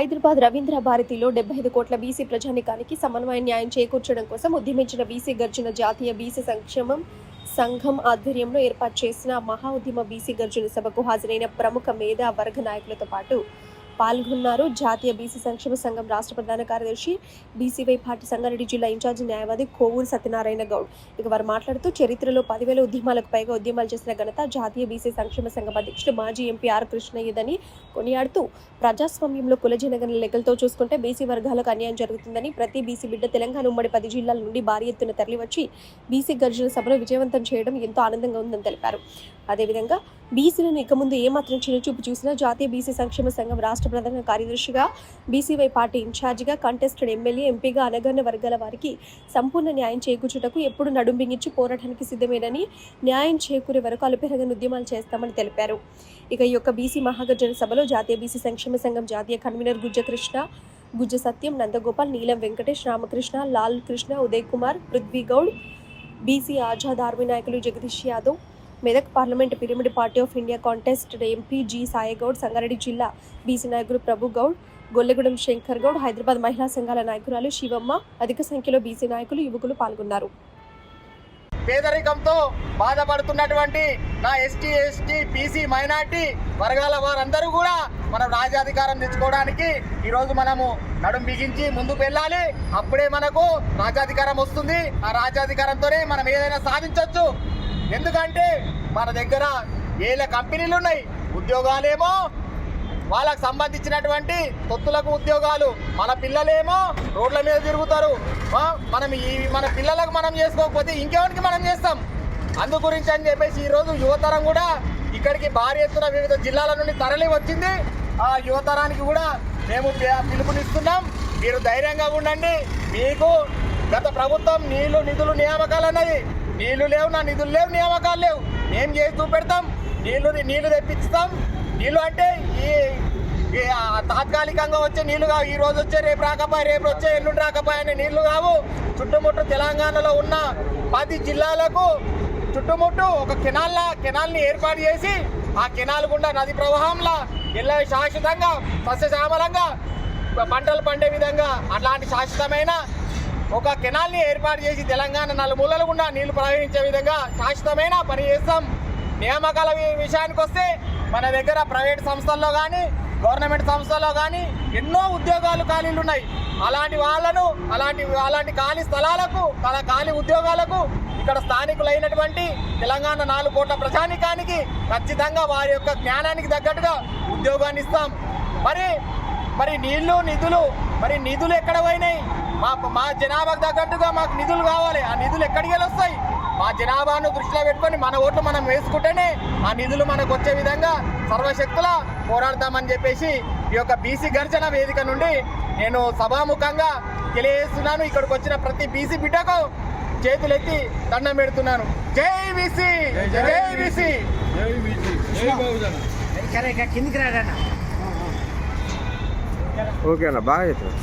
హైదరాబాద్ రవీంద్ర భారతిలో డెబ్బై ఐదు కోట్ల బీసీ ప్రజానికానికి సమన్వయ న్యాయం చేకూర్చడం కోసం ఉద్యమించిన బీసీ గర్జన జాతీయ బీసీ సంక్షేమం సంఘం ఆధ్వర్యంలో ఏర్పాటు చేసిన మహా ఉద్యమ బీసీ గర్జన సభకు హాజరైన ప్రముఖ మేధా వర్గ నాయకులతో పాటు పాల్గొన్నారు. జాతీయ బీసీ సంక్షేమ సంఘం రాష్ట్ర ప్రధాన కార్యదర్శి బీసీవై పార్టీ సంగారెడ్డి జిల్లా ఇన్ఛార్జి న్యాయవాది కోవూరు సత్యనారాయణ గౌడ్. ఇక వారు మాట్లాడుతూ చరిత్రలో పదివేల ఉద్యమాలకు పైగా ఉద్యమాలు చేసిన ఘనత జాతీయ బీసీ సంక్షేమ సంఘం అధ్యక్షుడు మాజీ ఎంపీ ఆర్ కృష్ణయ్యదని కొనియాడుతూ ప్రజాస్వామ్యంలో కులజనగణ లెక్కలతో చూసుకుంటే బీసీ వర్గాలకు అన్యాయం జరుగుతుందని ప్రతి బీసీ బిడ్డ తెలంగాణ ఉమ్మడి పది జిల్లాల నుండి భారీ ఎత్తున తరలివచ్చి బీసీ గర్జన సభను విజయవంతం చేయడం ఎంతో ఆనందంగా ఉందని తెలిపారు. అదేవిధంగా బీసీలను ఇక ముందు ఏమాత్రం చిన్నచూపు చూసినా జాతీయ బీసీ సంక్షేమ సంఘం రాష్ట్ర ప్రధాన కార్యదర్శిగా బీసీవై పార్టీ ఇన్ఛార్జిగా కంటెస్టెడ్ ఎమ్మెల్యే ఎంపీగా అనగన్న వర్గాల వారికి సంపూర్ణ న్యాయం చేకూర్చుటకు ఎప్పుడు నడుంబింగించి పోరాటానికి సిద్ధమేనని న్యాయం చేకూరే వరకు అలుపెరగని ఉద్యమాలు చేస్తామని తెలిపారు. ఇక ఈ యొక్క బీసీ మహాగర్జన సభలో జాతీయ బీసీ సంక్షేమ సంఘం జాతీయ convener Gujja Krishna Gujja Satyam Nandagopal Neelam Venkatesh Ramakrishna Lal Krishna Uday Kumar Prithvi Goud BC Azad army నాయకులు Jagadish Yadav Medak parliament pyramid party of India contest MP G Sai Goud Sangareddy జిల్లా BC నాయకులు ప్రభు గౌడ్ గొల్లగూడెం శంకర్ గౌడ్ హైదరాబాద్ మహిళా సంఘాల నాయకురాలు శివమ్మ అధిక సంఖ్యలో BC నాయకులు యువకులు పాల్గొన్నారు. పేదరికంతో బాధపడుతున్నటువంటి నా ఎస్టీ ఎస్టీ బీసీ మైనార్టీ వర్గాల వారందరూ కూడా మనం రాజ్యాధికారం తెచ్చుకోవడానికి ఈరోజు మనము నడుం బిగించి ముందుకు వెళ్ళాలి. అప్పుడే మనకు రాజ్యాధికారం వస్తుంది. ఆ రాజ్యాధికారంతోనే మనం ఏదైనా సాధించవచ్చు ఎందుకంటే మన దగ్గర ఏళ్ళ కంపెనీలు ఉన్నాయి. ఉద్యోగాలేమో వాళ్ళకు సంబంధించినటువంటి తొత్తులకు ఉద్యోగాలు మన పిల్లలేమో రోడ్ల మీద తిరుగుతారు. మనం ఈ మన పిల్లలకు మనం చేసుకోకపోతే ఇంకెవరికి మనం చేస్తాం? అందు గురించి అని చెప్పేసి ఈరోజు యువతరం కూడా ఇక్కడికి భారీ ఎత్తున వివిధ జిల్లాల నుండి తరలి వచ్చింది. ఆ యువతరానికి కూడా మేము పిలుపునిస్తున్నాం. మీరు ధైర్యంగా ఉండండి. మీకు గత ప్రభుత్వం నీళ్ళు నిధులు నియామకాలు అన్నది నీళ్ళు లేవు నా నిధులు లేవు నియామకాలు లేవు. ఏం చేస్తూ పెడతాం నీళ్ళు నీళ్ళు తెప్పిస్తాం. నీళ్ళు అంటే ఈ తాత్కాలికంగా వచ్చే నీళ్ళు కావు. ఈ రోజు వచ్చే రేపు రాకపోయి రేపు వచ్చే ఎల్లుండి రాకపోయి అనే నీళ్ళు కావు. చుట్టుముట్టు తెలంగాణలో ఉన్న పది జిల్లాలకు చుట్టుముట్టు ఒక కెనాల్లా కెనాల్ని ఏర్పాటు చేసి ఆ కెనాల్ గుండా నది ప్రవాహంలా ఇలా శాశ్వతంగా సస్యశ్యామలంగా పంటలు పండే విధంగా అట్లాంటి శాశ్వతమైన ఒక కెనాల్ని ఏర్పాటు చేసి తెలంగాణ నలుమూలలు గుండా నీళ్ళు ప్రవహించే విధంగా శాశ్వతమైన పని చేస్తాం. నియామకాల విషయానికి వస్తే మన దగ్గర ప్రైవేట్ సంస్థల్లో కానీ గవర్నమెంట్ సంస్థల్లో కానీ ఎన్నో ఉద్యోగాలు ఖాళీలు ఉన్నాయి. అలాంటి వాళ్ళను అలాంటి అలాంటి ఖాళీ స్థలాలకు అలా ఖాళీ ఉద్యోగాలకు ఇక్కడ స్థానికులైనటువంటి తెలంగాణ నాలుగు కోట్ల ప్రజానికానికి ఖచ్చితంగా వారి యొక్క జ్ఞానానికి తగ్గట్టుగా ఉద్యోగాన్ని ఇస్తాం. మరి మరి నీళ్ళు నిధులు మరి నిధులు ఎక్కడ పోయినాయి? మా మా జనాభాకు తగ్గట్టుగా మాకు నిధులు కావాలి. ఆ నిధులు ఎక్కడికి వెళ్ళి వస్తాయి మా జనాభాను దృష్టిలో పెట్టుకొని మన ఓట్లు మనం వేసుకుంటేనే ఆ నిధులు మనకు వచ్చే విధంగా సర్వశక్తుల పోరాడతామని చెప్పేసి ఈ యొక్క బీసీ గర్జన వేదిక నుండి నేను సభాముఖంగా తెలియజేస్తున్నాను. ఇక్కడికి వచ్చిన ప్రతి బీసీ బిడ్డకు చేతులెత్తి దండం పెడుతున్నాను. జై బీసీ! జై బీసీ! కిందికి రాడన్నా ఓకే అన్న బాగా చెప్పారు